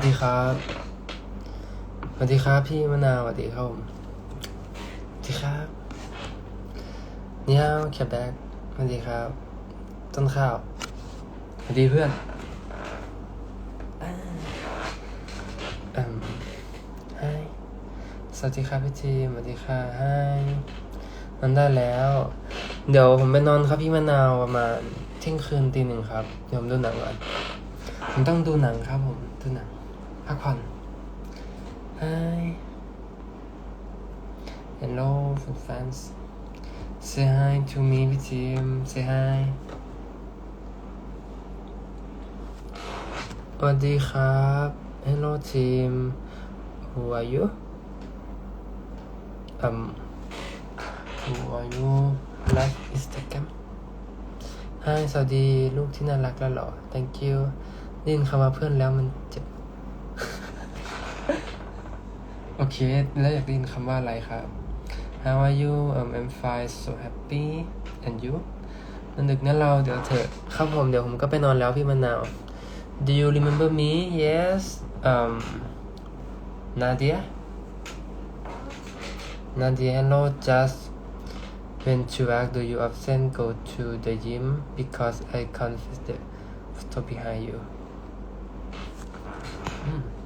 สวัสดีครับ สวัสดีครับพี่มะนาวสวัสดีครับผมสวัสดีครับนี่ฮาวแคปแบ็กสวัสดีครับ ต้นข้าวสวัสดีเพื่อนอ่าอืมไฮสวัสดีครับพี่ทีสวัสดีค่ะไฮนอนได้แล้ว เดี๋ยวผมไปนอนครับพี่มะนาวประมาณเที่ยงคืนตีหนึ่งครับ เดี๋ยวผมดูหนังก่อนผมต้องดูหนังครับผม ดูหนัง พักผ่อน Hi Hello fans Say hi to me พี่ทีม Say hi สวัสดีครับ Hello team Who are you um Who are you like Instagram Hi สวัสดีลูกที่น่ารักและหล่อ Thank you ดินคำว่าเพื่อนแล้วมันเจ็บ โอเค แล้วอยากได้ยินคำว่าอะไรครับ How are you um, I'm fine so happy and you มันดึกนั้นเราเดี๋ยวเถอะครับผมเดี๋ยวผมก็ไปนอนแล้วพี่มะนาว Do you remember me Yes um Nadia Nadia hello just when to work do you often go to the gym because I confess the photo behind you อืม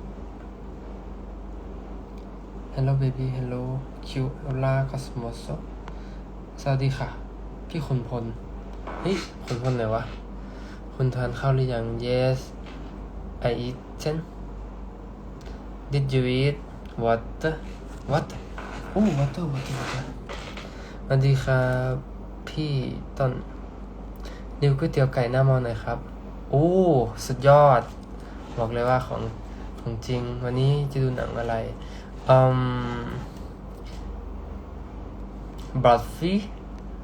Hello baby Hello Q Ola Cosmos สวัสดีค่ะ พี่ขุนพล เฮ้ยขุนพลไหนวะ คุณทานข้าวหรือยัง Yes I eaten Did you eat water What โอ้ water water water สวัสดีครับพี่ต้นนิวก๋วยเตี๋ยวไก่หน้ามอหน่อยครับ โอ้ สุดยอด บอกเลยว่าของของจริง วันนี้จะดูหนังอะไร อืมบัตฟี่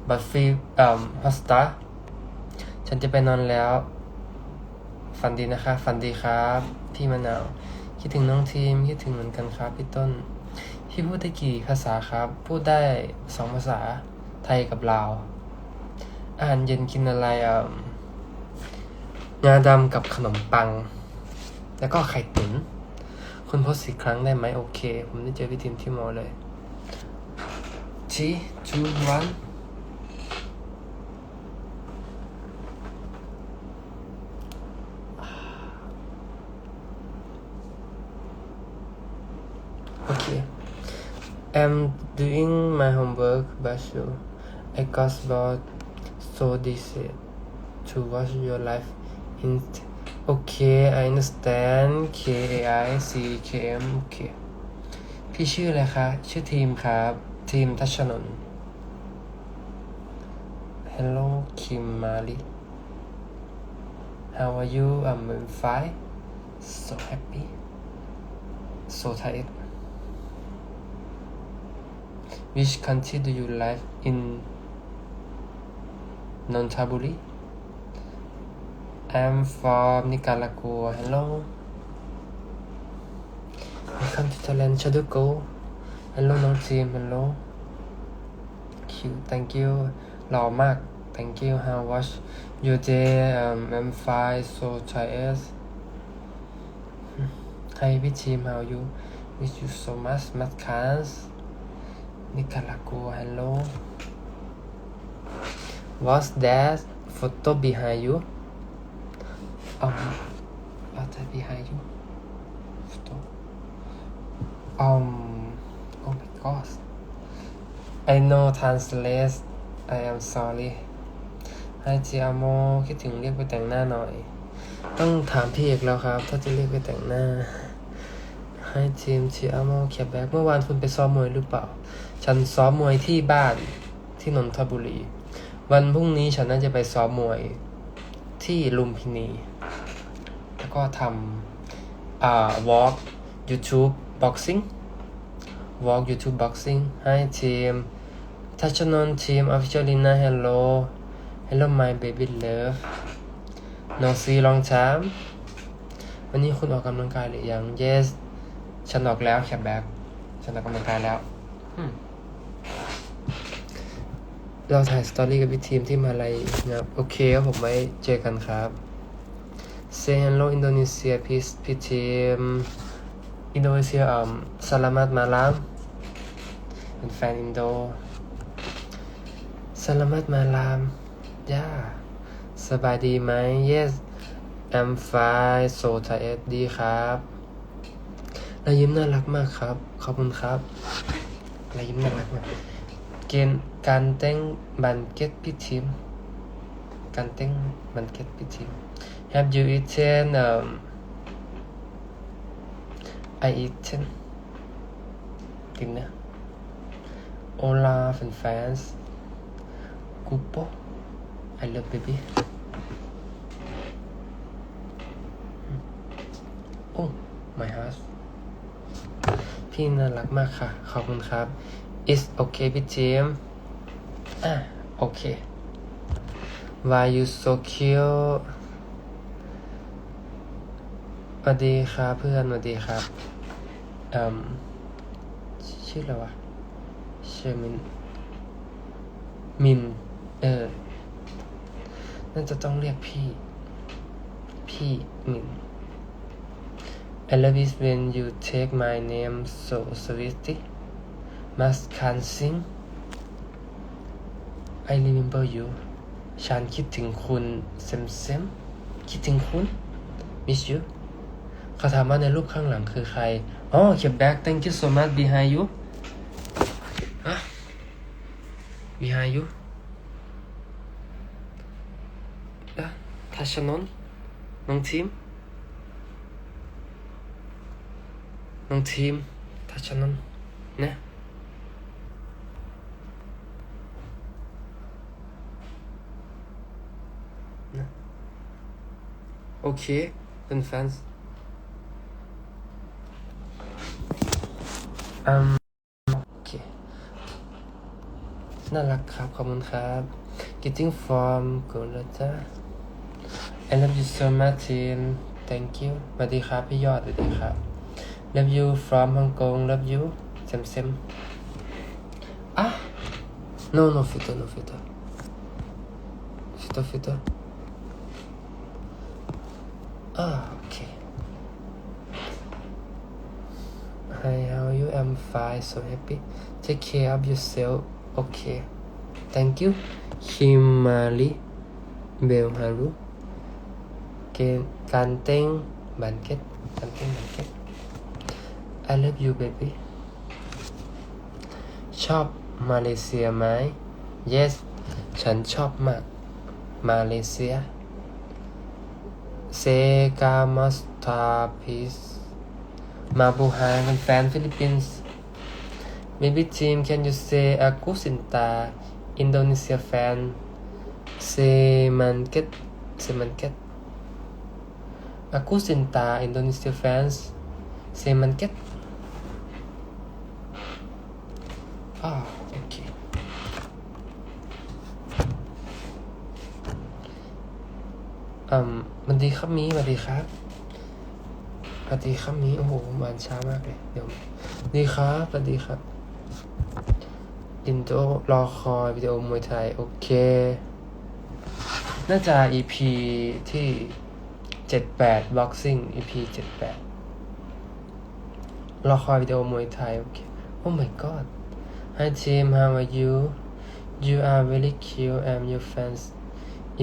บัตฟี่อืมฮอสตาฉันจะไปนอนแล้ว ฝันดีนะคะฝันดีครับ พี่มะนาว คิดถึงน้องทีม คิดถึงเหมือนกันครับพี่ต้น พี่พูดได้กี่ภาษาครับ พูดได้สองภาษาไทยกับลาวอาหารเย็นกินอะไรอะงาดำกับขนมปัง แล้วก็ไข่ตุ๋น คุณโพสต์สิครั้งได้ไหมโอเค ผมได้เจอพี่ทีมที่มอเลย three two one โอเค I'm doing my homework but you I got bored so this to watch your life in Okay I understand K A I C K M โอเค พี่ชื่ออะไรคะ ชื่อทีมครับ ทีมทัชนน์ Hello Kim Mali How are you I'm fine so happy so tired Which country do you live in Nonthaburi I'm from Nicaragua Hello Welcome to Thailand Chaduko Hello น้องจีม Hello Cute Thank you หล่อมาก Thank you How was your day um, I'm fine so tired Hi พี่ทีม How you Miss you so much Much cars Nicaragua Hello What's that photo behind you Um what's that behind you photo um oh my god I know translate I am sorry ไฮจิอาโมคิดถึงเรียกไปแต่งหน้าหน่อย ต้องถามพี่เอกแล้วครับ ถ้าจะเรียกไปแต่งหน้าไฮจิมจิอาโมแคปแบ็กเมื่อวานคุณไปซ้อมมวยหรือเปล่า ฉันซ้อมมวยที่บ้านที่นนทบุรี วันพรุ่งนี้ฉันน่าจะไปซ้อมมวยที่ลุมพินี ก็ทำอ่า walk YouTube boxing walk YouTube boxing Hi team ทัชนนทีม official Lina hello hello my baby love no see long time วันนี้คุณออกกำลังกายหรือยัง yes ฉันออกแล้วแคปแบ็กฉันออกกำลังกายแล้ว เราถ่ายสตอรี่กับพี่ทีมที่มาลัยนะครับ โอเคครับผมไว้เจอกันครับ say hello Indonesia please พี่ทีมอินโดนีเซียอ่าสลามัดมาลามเป็นแฟนอินโดสลามัดมาลามย่าสบายดีไหม yes I'm fine so tired ดีครับรายยิ้มน่ารักมากครับ ขอบคุณครับรายยิ้มน่ารักมาก เกณฑ์การเต้นบันเก็ตพี่ทีม การเต้นบันเก็ตพี่ทีม Have you eaten um I eaten dinner Hola and fans Cupo I love baby Oh my heart พี่น่ารักมากค่ะ ขอบคุณครับ It's okay พี่ทีมอ่ะโอเค Why you so cute สวัสดีครับเพื่อนสวัสดีครับเอ่มชื่ออะไรวะเชมิน มิน เออ น่าจะต้องเรียกพี่ พี่มิน I love it when you take my name so sweetly must can sing I remember you ฉันคิดถึงคุณเซมเซมคิดถึงคุณ miss you เขาถามว่าในรูปข้างหลังคือใคร อ๋อเขียน back thank you so much behind you ฮะ behind you อะทัชนนท์น้องทีม น้องทีมทัชนนท์นะนะ โอเคเป็นแฟน อืมโอเค น่ารักครับ ขอบคุณครับ getting from g o l a t a I love you so much team thank you สวัสดีครับพี่ยอดสวัสดีครับ love you from Hong Kong love you เซมเซมอะ no no filter no filter filter filter อ่า fine, so happy. Take care of yourself. Okay. Thank you. Himali Bell Haru. Ke- Kanteng Banket. Kanteng Banket. I love you, baby. ชอบมาเลเซียไหม Yes ฉันชอบมาก มาเลเซีย เซกามัสตาพิส มาบูฮานเป็นแฟนฟิลิปปินส์ Maybe team can you say aku Sinta Indonesia fan Semanket Semanket Aku Sinta Indonesia fans Semanket Ah okay อืมสวัสดีครับมีสวัสดีครับสวัสดีครับมีโอ้โหมาช้ามากเลย เดี๋ยว ดีครับสวัสดีครับ อินโดรอคอยวิดีโอมวยไทย โอเค น่าจะ EP ที่ 78 boxing EP 78 รอคอยวิดีโอมวยไทย โอเค Oh my god Hi team how are you You are very cute I'm your fans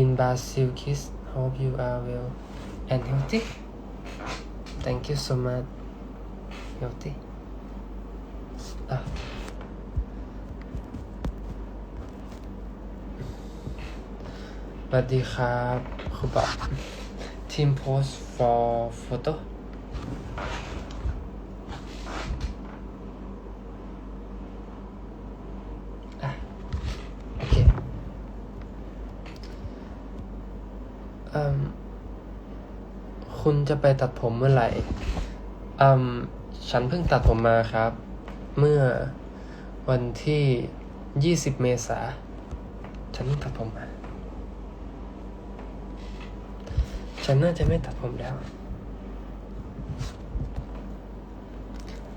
in Brazil kiss hope you are well and healthy Thank you so much healthy อะ สวัสดีครับครูบอกทีมโพส for photo อะโอเคอืมคุณจะไปตัดผมเมื่อไหร่อืมฉันเพิ่งตัดผมมาครับ เมื่อวันที่ 20 เมษา ฉันเพิ่งตัดผมมา ฉันน่าจะไม่ตัดผมแล้ว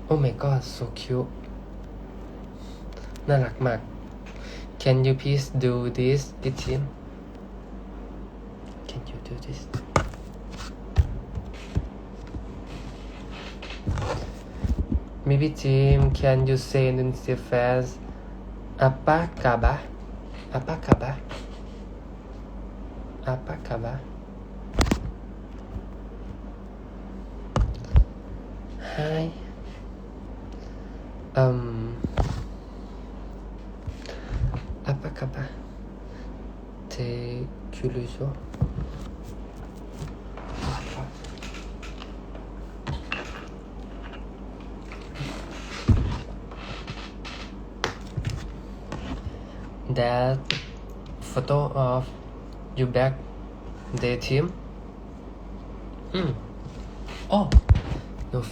โอ้ไม่ก็ so cute น่ารักมาก Can you please do this this time Can you do this มีพี่จิม Can you say in the face apa kabar apa kabar apa kabar hi. Um apakaba te curioso that photo of you back the team? Mm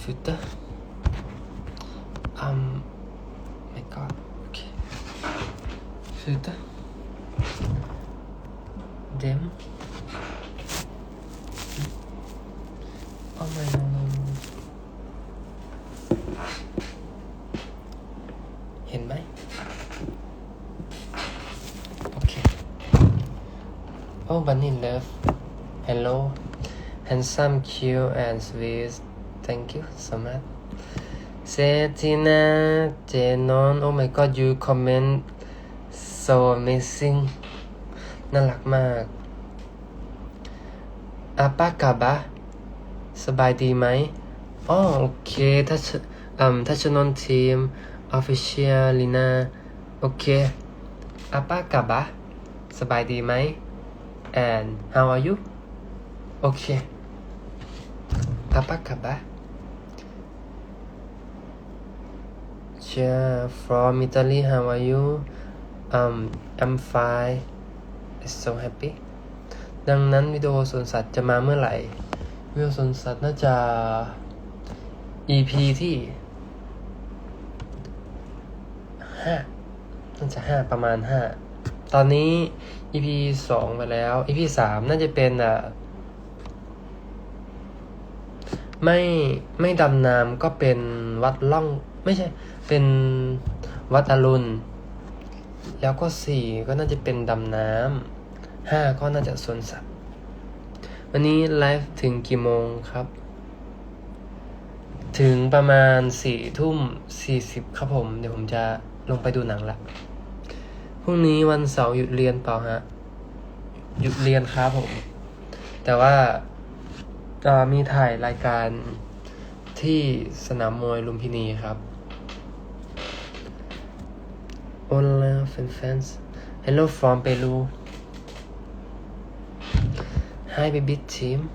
oh no filter um my god okay filter them oh my no no no เห็นไหม โอเค โอ้ Bunny Love Hello Handsome cute and sweet Thank you so much เซตินาเจนอน oh my god you comment so amazing น่ารักมากอาป้ากาบะสบายดีไหมอ๋อโอเคถ้าอืมถ้าชนนทีมออฟฟิเชียลลีนาโอเคอาป้ากาบะสบายดีไหม and how are you โอเคอาป้ากาบะ Cheer from Italy how are you um I'm fine so happy ดังนั้นวิดีโอสวนสัตว์จะมาเมื่อไหร่ วิดีโอสวนสัตว์น่าจะ EP ที่ห้าน่าจะห้าประมาณห้าตอนนี้ EP สองไปแล้ว EP สามน่าจะเป็นอะไม่ไม่ดำน้ำก็เป็นวัดล่อง ไม่ใช่ เป็นวัดอรุณ แล้วก็สี่ก็น่าจะเป็นดำน้ำห้าก็น่าจะสวนสัตว์ วันนี้ไลฟ์ถึงกี่โมงครับ ถึงประมาณสี่ทุ่มสี่สิบครับผม เดี๋ยวผมจะลงไปดูหนังละ พรุ่งนี้วันเสาร์หยุดเรียนเปล่าฮะ หยุดเรียนครับผม แต่ว่าจะมีถ่ายรายการที่สนามมวยลุมพินีครับ Hola fans Hello from Peru Hi baby team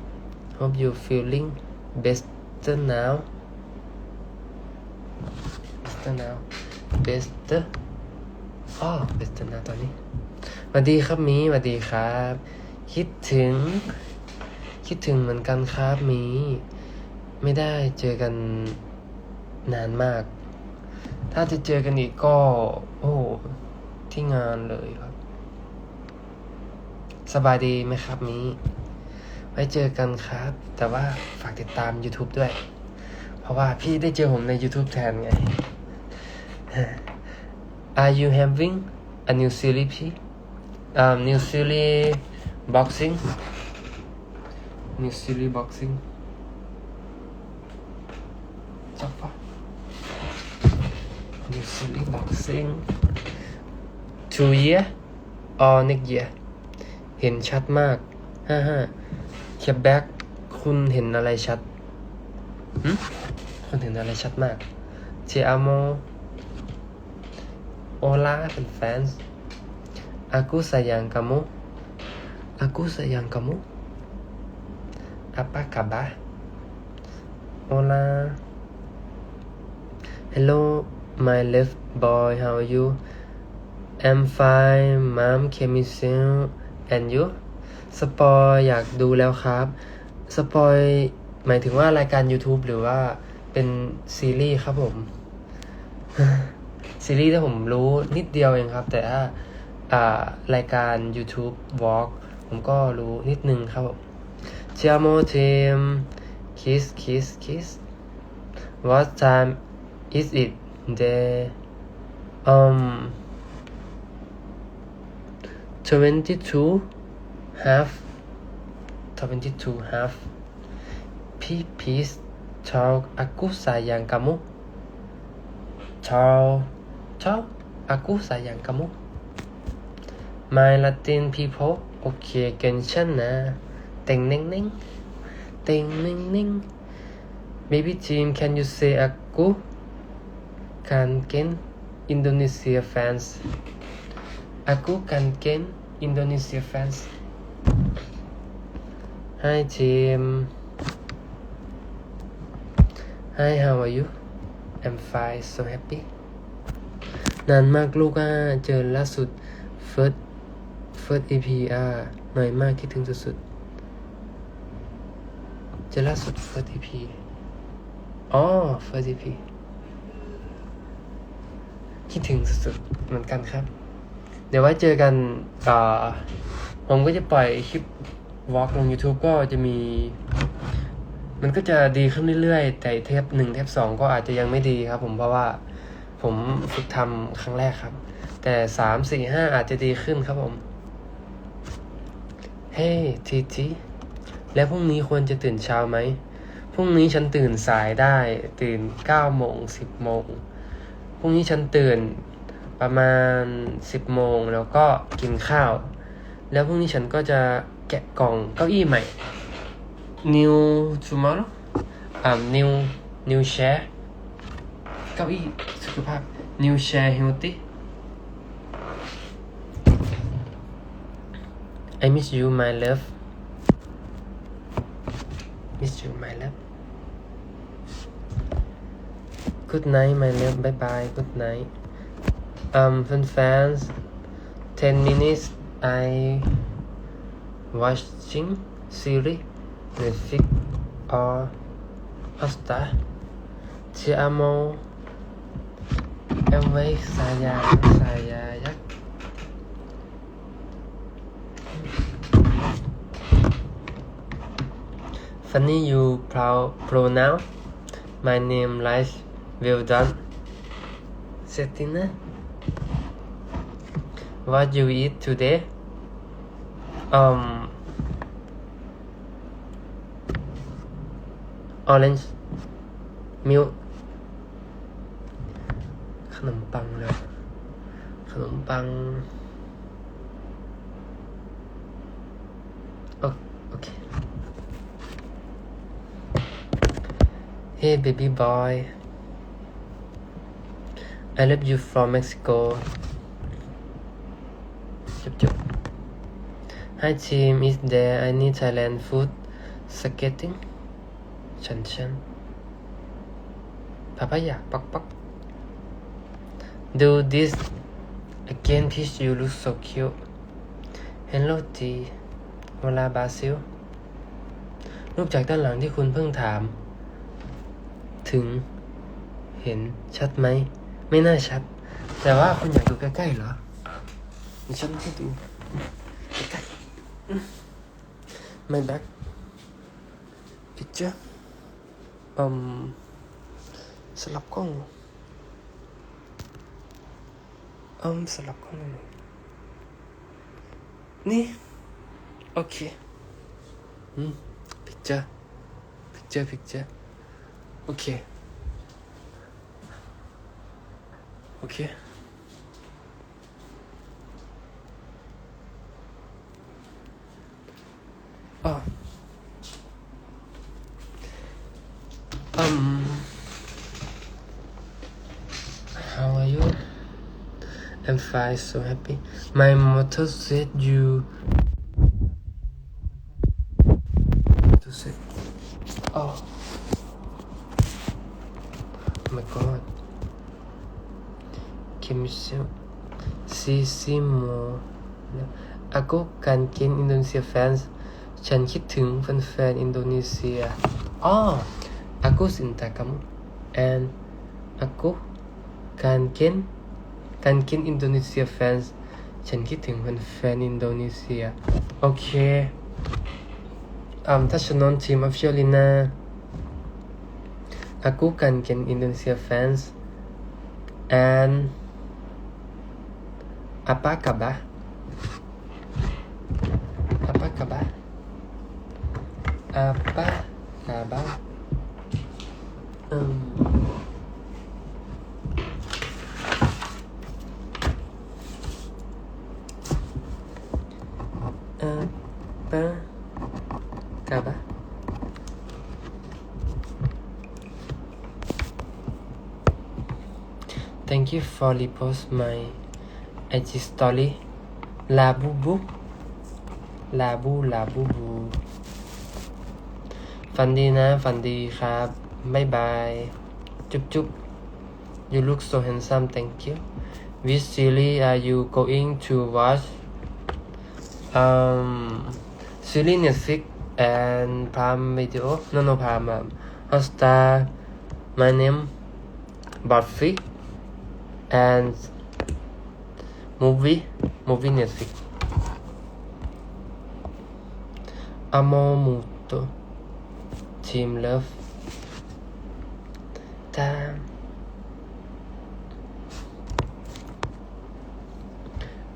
Hope you feeling better now better now better อ๋อ better now ตอนนี้สวัสดีครับมีสวัสดีครับ คิดถึง คิดถึงเหมือนกันครับมี ไม่ได้เจอกันนานมาก ถ้าจะเจอกันอีกก็ โอ้ที่งานเลยครับ สบายดีไหมครับหมีไว้เจอกันครับ แต่ว่าฝากติดตาม YouTube ด้วย เพราะว่าพี่ได้เจอผมใน YouTube แทนไง Are you having a new series พี่ um, new series boxing new series boxing จับปะ Silly boxing two year or next year เห็นชัดมากฮ่าฮ่าเคบแบ็กคุณเห็นอะไรชัดคุณเห็นอะไรชัดมากเจอาโมโอลาเป็นแฟนอากูสยังกามุอากูสยังกามุอาปากาบะโอลาฮัลโหล my love boy. How are you? I'm fine. Mom, can you sing? And you? สปอยอยากดูแล้วครับ สปอยหมายถึงว่ารายการ YouTube หรือว่าเป็นซีรีส์ครับผม ซีรีส์ที่ผมรู้นิดเดียวเองครับ แต่ถ้าอ่ารายการ YouTube Walk ผมก็รู้นิดนึงครับผมเชียโมเทม kiss kiss kiss what time is it で、um, 22 half 22 half pipis ciao aku sayang kamu ciao ciao aku sayang kamu my latin people okay kencan na ting ning ning ting ning ning maybe team can you say aku? kangen Indonesia fans aku kangen Indonesia fans Hi team Hi how are you I'm fine so happy นานมากลูกอ่ะ เจอล่าสุด first first EP อ่ะหน่อยมากคิดถึงสุดๆ เจอล่าสุด first EP อ๋อ first EP คิดถึงสุดๆเหมือนกันครับ เดี๋ยวไว้เจอกันอ่าผมก็จะปล่อยคลิปวอล์กลง YouTube ก็จะมี มันก็จะดีขึ้นเรื่อยๆ แต่เทปหนึ่งเทปสองก็อาจจะยังไม่ดีครับ ผมเพราะว่าผมฝึกทำครั้งแรกครับ แต่สามสี่ห้าอาจจะดีขึ้นครับผมเฮ้ทีทีแล้วพรุ่งนี้ควรจะตื่นเช้าไหมพรุ่งนี้ฉันตื่นสายได้ตื่นเก้าโมงสิบโมง พรุ่งนี้ฉันตื่นประมาณสิบโมงแล้วก็กินข้าว แล้วพรุ่งนี้ฉันก็จะแกะกล่องเก้าอี้ใหม่ new tomorrow อ่า new new share เก้าอี้สุขภาพ new share healthy I miss you my love miss you my love good night my love. Bye bye good night. Um fans 10 minutes I watching series Netflix or Hotstar Ti amo Em với saya saya yak Funny you pro pronoun My name like well done Setina What you eat today? Um orange milk ขนมปังเลยขนมปังโอโอเค Hey baby boy I love you from Mexico จุบจุบ Hi team is there any Thailand food skating ฉันฉันพาพายาปักปัก Do this again please you look so cute Hello T เวลาบราซิล รูปจากด้านหลังที่คุณเพิ่งถาม ถึงเห็นชัดไหม ไม่น่าชัด แต่ว่าคุณอยากดูใกล้ๆเหรอฉันให้ดูใกล้ๆ My back picture อืมสลับกล้องอืมสลับกล้องหน่อยนี่ โอเค อืม picture picture picture โอเค Okay. Oh. Um. How are you? I'm fine, so happy. My mother said you See, see more. Aku kangen Indonesia fans ฉันคิดถึงแฟนๆอินโดนีเซียอ๋อ Aku cinta kamu and aku kangen kangen Indonesia fans ฉันคิดถึงแฟนๆอินโดนีเซีย โอเคอืมทัชนนทีมออฟฟิเชียลินา aku kangen Indonesia fans and Ah, Apacabá. Apacabá. Ah, Apacabá. Ah, hum. Apacabá. Thank you for the post, my Thank you for repost my IG story ลาบูบูลาบูลาบูบูฝันดีนะ ฝันดีครับ บ๊ายบาย จุ๊บจุ๊บ You look so handsome thank you Which series are you going to watch um series Netflix and Prime Video no no Prime um, Hotstar my name Buffy and movie movie Netflix Amomuto Team Love Damn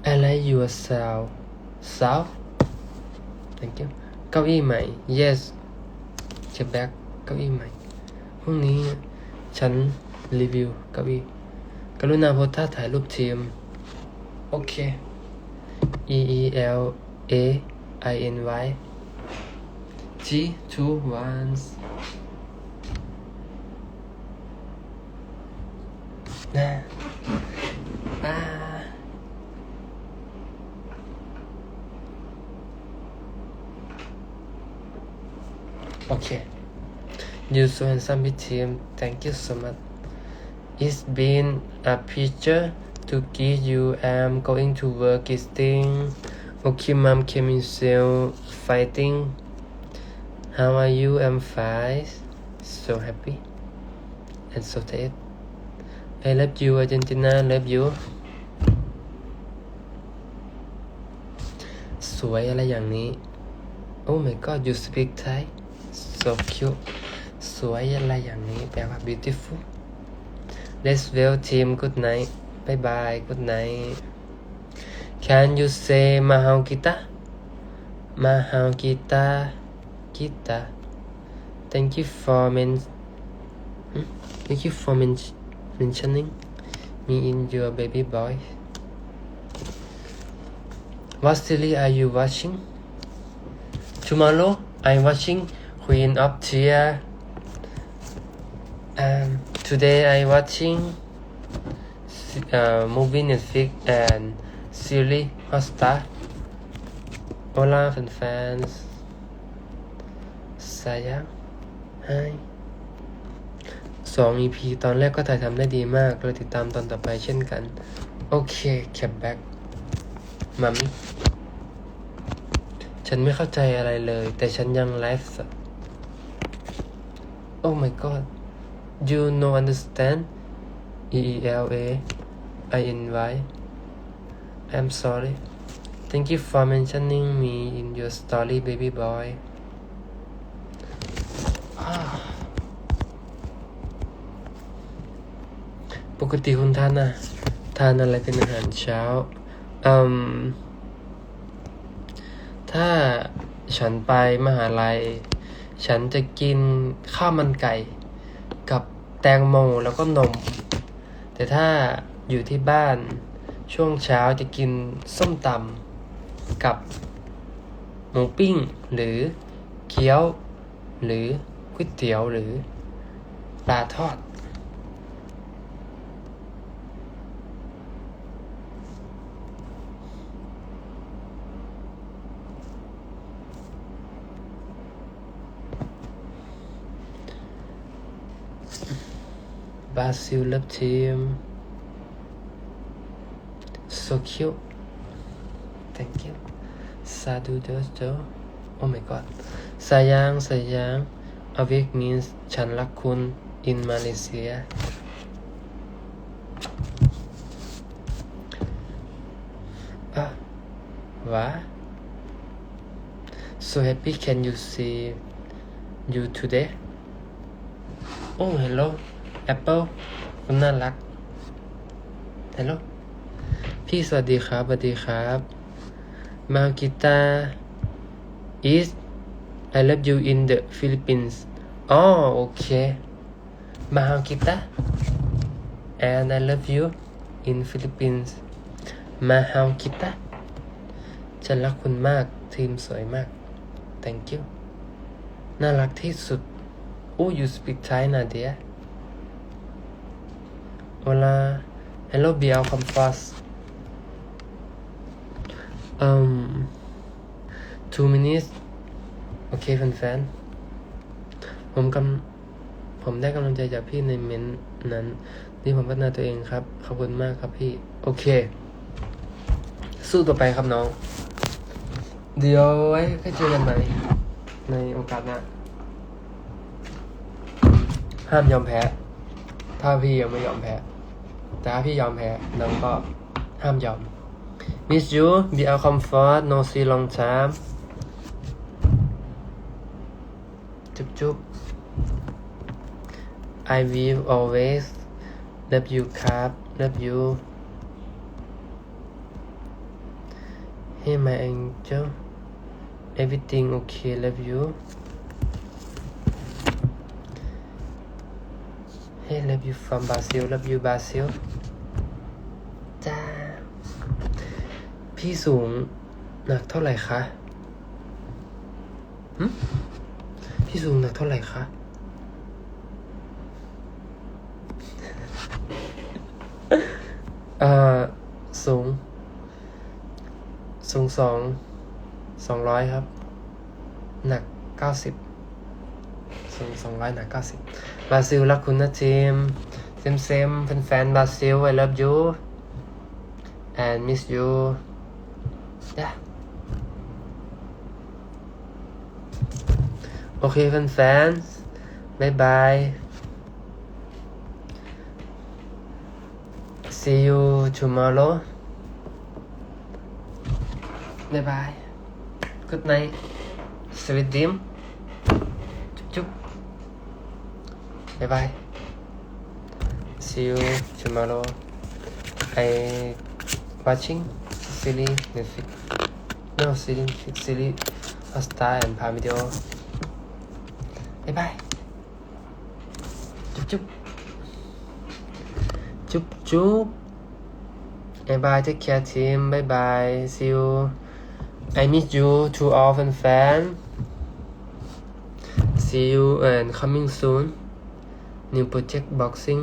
I like your sound sound thank you เก้าอี้ใหม่ yes เช็คแบ็คเก้าอี้ใหม่พรุ่งนี้ฉันรีวิวเก้าอี้กรุณาโพสท่าถ่ายรูปทีม โอเค E E L A I N Y G two ones นะอ่า Okay. You so handsome with him. Thank you so much. It's been a pleasure to give you. I'm going to work is thing. Okay, mom came in still fighting. How are you? I'm fine. So happy. And so tired. I love you, Argentina. Love you. สวยอะไรอย่างนี้ Oh my god you speak Thai so cute สวยอะไรอย่างนี้แปลว่า beautiful Let's well team good night bye bye good night Can you say mahal kita mahal kita kita Thank you for men hmm? Thank you for men mentioning me in your baby boy What series are you watching? Tomorrow I'm watching Queen of Tears. Um, today I'm watching uh, movie Netflix and series Hotstar. Hola fans sayang Hi สอง EP ตอนแรกก็ถ่ายทำได้ดีมากเราติดตามตอนต่อไปเช่นกัน โอเคแคปแบ็กมัมฉันไม่เข้าใจอะไรเลย แต่ฉันยังไลฟ์สด Oh my god you no understand E E L A I N Y I'm sorry thank you for mentioning me in your story baby boy อ่าปกติคุณทานอะทานอะไรเป็นอาหารเช้าอืมถ้าฉันไปมหาลัย ฉันจะกินข้าวมันไก่ กับแตงโมแล้วก็นม แต่ถ้า อยู่ที่บ้าน ช่วงเช้าจะกินส้มตำกับหมูปิ้ง หรือเกี๊ยว หรือก๋วยเตี๋ยวหรือปลาทอด Basil love team so cute thank you Sadu Dojo oh my god sayang sayang Avik means ฉันรักคุณ in Malaysia ah what so happy can you see you today oh hello Apple คุณน่ารัก Hello พี่สวัสดีครับ สวัสดีครับมากีตา is I love you in the Philippines อ๋อโอเคมากีตา and I love you in Philippines มาฮาวกีตาฉันรักคุณมากทีมสวยมาก thank you น่ารักที่สุด oh you speak Thai Nadia hola hello BL Compass um two minutes โอเคแฟนๆ ผมกำผมได้กำลังใจจากพี่ในเม้นนั้น ที่ผมพัฒนาตัวเองครับ ขอบคุณมากครับพี่ โอเค สู้ต่อไปครับน้อง เดี๋ยวไว้ก็เจอกันใหม่ในโอกาสหน้าห้ามยอมแพ้ ถ้าพี่ยังไม่ยอมแพ้ แต่ถ้าพี่ยอมแพ้น้องก็ห้ามยอม Miss you be our comfort no see long time จุ๊บจุ๊บ I will always love you ครับ love you Hey my angel everything okay love you Hey love you from Brazil love you Brazil พี่สูงหนักเท่าไหร่คะพี่สูงหนักเท่าไหร่คะ เอ่อ สูง สูงสอง สองร้อยครับ หนักเก้าสิบสูงสองร้อยหนักเก้าสิบบราซิลรักคุณนะทีมเซมเซมแฟนๆบราซิล I love you and miss you yeah โอเคแฟนๆบ๊ายบาย see you tomorrow บ๊ายบาย good night sweet dream จุ๊บจุ๊บบ๊ายบาย see you tomorrow I watching series Netflix no series series Hotstar and Prime Video บ๊ายบาย จุ๊บจุ๊บ จุ๊บจุ๊บ Bye bye take care team bye bye see you I miss you to all fan fan see you and coming soon new project boxing